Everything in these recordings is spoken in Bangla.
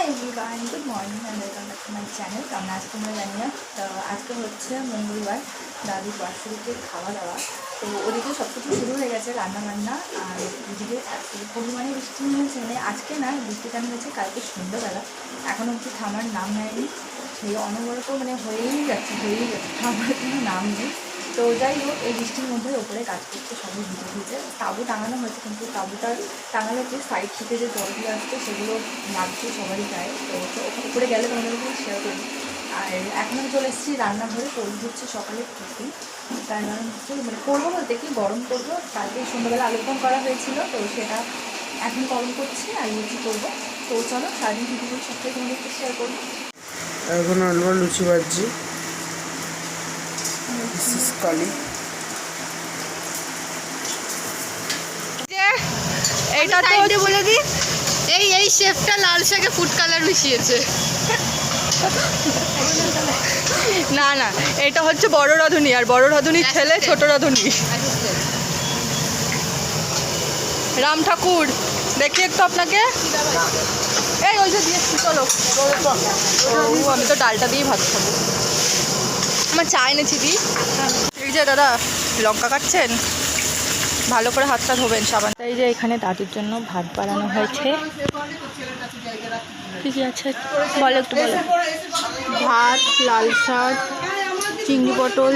Hi everyone good morning and welcome back to my channel কেমন আজ তোমরা জানি না তো আজকে হচ্ছে মঙ্গলবার, দাদির বার্ষিকীর খাওয়া দাওয়া। তো ওদিকে সব কিছু শুরু হয়ে গেছে রান্না বান্না আর এদিকে এত পরিমাণে বৃষ্টি হয়েছে মানে আজকে না, বৃষ্টি কেন হয়েছে? কালকে সন্ধ্যাবেলা। এখনও অবধি থামার নাম নেয়নি। সেই অনবরত মানে হয়েই যাচ্ছে হয়েই যাচ্ছে। থামার কোনো নাম নেই। তো যাই হোক, এই বৃষ্টির মধ্যে ওপরে কাজ করতে সবাই ভিজে ভিজে। তাবু টাঙানো হয়েছে কিন্তু তাবুটা টাঙালে যে সাইড থেকে যে জলগুলো আসছে সেগুলো লাগছে সবারই গায়ে। তো উপরে গেলে তোমাদের সাথে শেয়ার করি আর এখন আমি চলে এসেছি রান্নাঘরে তৈরি হচ্ছে সকালে টিফিন। তার কারণ হচ্ছে মানে করব বলতে কি, গরম করব। কালকে সন্ধ্যাবেলা আলোচনা করা হয়েছিল, তো সেটা এখন গরম করছি, আর লুচি করব। তো চলো, সারাদিন টিফিনের সাথে তোমাদের শেয়ার করব। এখন আমরা লুচি ভাজছি। কালী এইটা তো বলে দি এই এই শেফটা লাল শাকে ফুড কালার মিশিয়েছে। না না এটা হচ্ছে বড় রাঁধুনি আর বড় রাঁধুনির ছেলে ছোট রাঁধুনি। রাম ঠাকুর দেখি একটু আপনাকে। এই ওই যে দিয়েছি চলো। আমি তো ডালটা দিয়ে ভাত খাব। আমার চা এনেছি দি। এই যে দাদা, লঙ্কা কাটছেন? ভালো করে হাতটা ধোবেন সাবান। এই যে এখানে দাদুর জন্য ভাত বানানো হয়েছে। কি আছে? বলো একটু বলো। ভাত, লাল শাক, চিংড়ি পটল,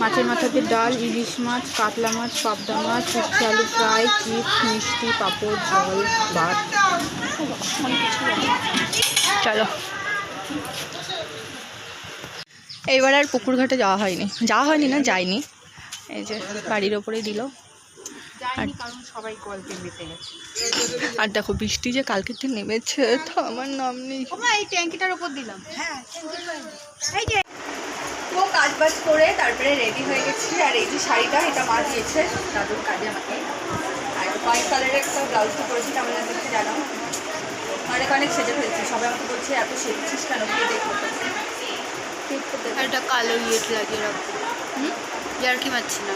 মাছের মাথাতে ডাল, ইলিশ মাছ, কাতলা মাছ, পাবদা মাছ, উচ্ছে আলু ফ্রাই, চিপস, মিষ্টি, পাঁপড়, জল, ভাত। চলো। এইবার আর পুকুর ঘাটে যাওয়া হয়নি। যাওয়া হয়নি না যায়নি। এই যে বাড়ির ওপরেই দিল। আর আর দেখো বৃষ্টি যে কালকের দিন নেমেছে তো আমার নাম নেই। এই ট্যাঙ্কিটার উপর দিলাম। হ্যাঁ তো কাজ বাজ করে তারপরে রেডি হয়ে গেছি। আর এই যে শাড়িটা এটা মা দিয়েছে দাদুর কাজে আমাকে। আর হোয়াইট কালারের একটা ব্লাউজ তো পরেছি কেমন লাগছে জানো অনেক অনেক সেজে ফেলছি সবাই আমাকে বলছে এত সেজেছিস কেন? কি দেখো একটা কালো ইয়ে লাগিয়ে রাখব হুম? যার কি পাচ্ছি না?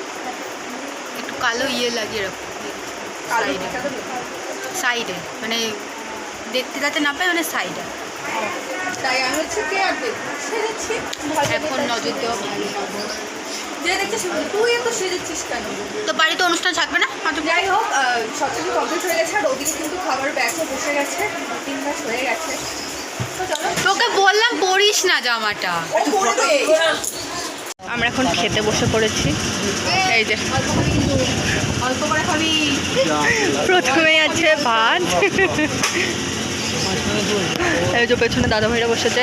একটু কালো ইয়ে লাগিয়ে রাখব সাইডে। সাইডে। মানে দেখতে যাতে না পাই মানে সাইডে। এখন নজর দেওয়া ভালো। না তো বাড়িতে অনুষ্ঠান থাকবে না? যাই হোক সব কিছু কমপ্লিট হয়ে গেছে আর ওদিকে কিন্তু খাবার ব্যাচে বসে গেছে তিন মাস হয়ে গেছে। তোকে পড়িস না জামাটা। আমরা এখন খেতে বসে পড়েছি। এই যে। প্রথমেই আছে ভাত। এই যে পেছনে দাদা ভাইরা বসেছে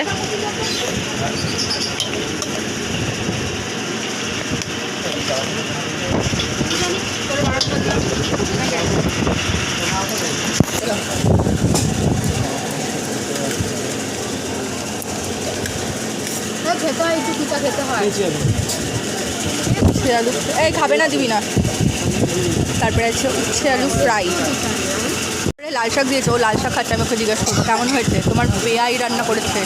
খেতে হয় একটু পিঠা খেতে হয়। উচ্ছে আলু। এই খাবে না দিবি না। তারপরে আছে উচ্ছে আলু ফ্রাই। লাল শাক দিয়েছে ও লাল শাক খাচ্ছে আমি ওকে জিজ্ঞাসা করব কেমন হয়েছে? তোমার বেয়াই রান্না করেছে?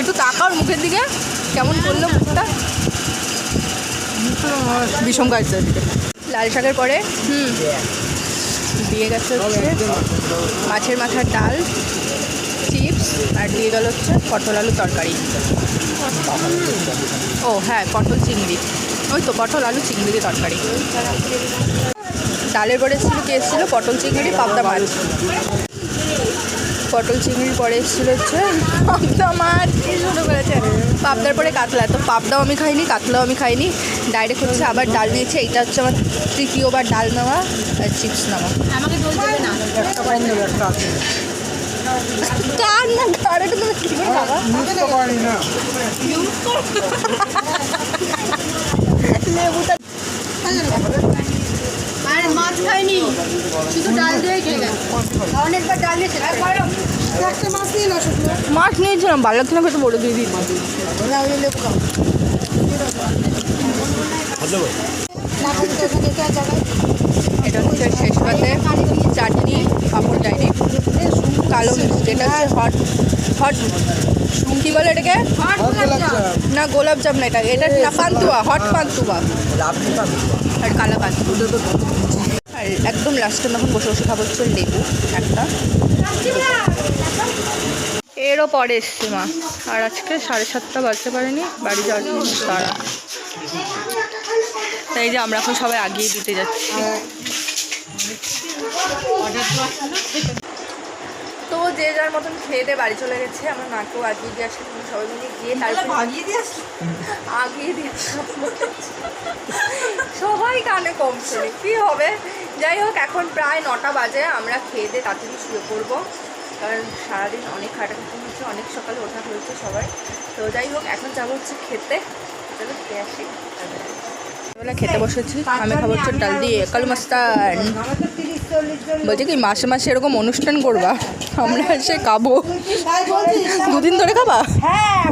একটু তাকাও মুখের দিকে কেমন করল মুখটা? বিষম গাছ লাল শাকের পরে হুম দিয়ে গেছে হচ্ছে মাছের মাথার ডাল। আর দিয়ে গেল হচ্ছে পটল আলু তরকারি। ও হ্যাঁ পটল চিংড়ি। ওই তো, পটল আলু চিংড়ি তরকারি। ডালের পরে এসেছিল, কে এসেছিল? পটল চিংড়ি, পাবদা মাছ। পটল চিংড়ির পরে এসেছিল হচ্ছে পাবদা মাছ। পাবদার পরে কাতলা। তো পাবদাও আমি খাইনি, কাতলাও আমি খাইনি। ডাইরেক্ট হচ্ছে আবার ডাল নিয়েছে এইটা হচ্ছে আমার তৃতীয়বার ডাল নেওয়া, আর চিপস নেওয়া। আমাকে লেবুটা আর মাছ খাইনি শুধু ডাল দিয়ে খেয়ে গেছে অনেকবার ডাল দিয়ে মাছ নিয়েছিলাম ভালো লাগছে না বড় দিয়ে দিই এটা হচ্ছে শেষ পাতে চাটনি পাঁপড় যায়নি কালো মিষ্টি এটা হচ্ছে হট হট কী বলে এটাকে? না গোলাপ জাম না এটা। এটা না পান্তুয়া হট পান্তুয়া। আর কালা পান্তুয়া। আর একদম লাস্টে তখন বসে বসে খাব হচ্ছে লেবু একটা। এরও পরে এসছে মা। আর আজকে সাড়ে সাতটা বাজতে পারেনি বাড়ি যাওয়ার জন্য তারা। তাই যে আমরা এখন সবাই আগিয়ে দিতে যাচ্ছি। তো যে যার মতন খেয়ে দিয়ে বাড়ি চলে গেছে আমার মাকেও আগিয়ে দিয়ে আসলে তুমি সবাই মিলে গিয়ে তারপর আগিয়ে দিয়ে আসছি আগিয়ে দিয়ে আসলাম। সবাই কানে কম শুনি। কী হবে? যাই হোক এখন প্রায় নটা বাজে আমরা খেয়ে দিয়ে তাড়াতাড়ি শুয়ে পড়ব। কারণ সারাদিন অনেক খাটাখাটি হয়েছে অনেক সকালে ওঠা হয়েছে সবাই তো যাই হোক এখন যাব হচ্ছে খেতে। চলো খেয়ে আসি। খেতে বসেছি। আমি খাব হচ্ছে দিয়ে কালু মাস্তান। বলছি কি, মাসে মাসে এরকম অনুষ্ঠান করবা? আমরা এসে খাব। দুদিন ধরে খাবা? হ্যাঁ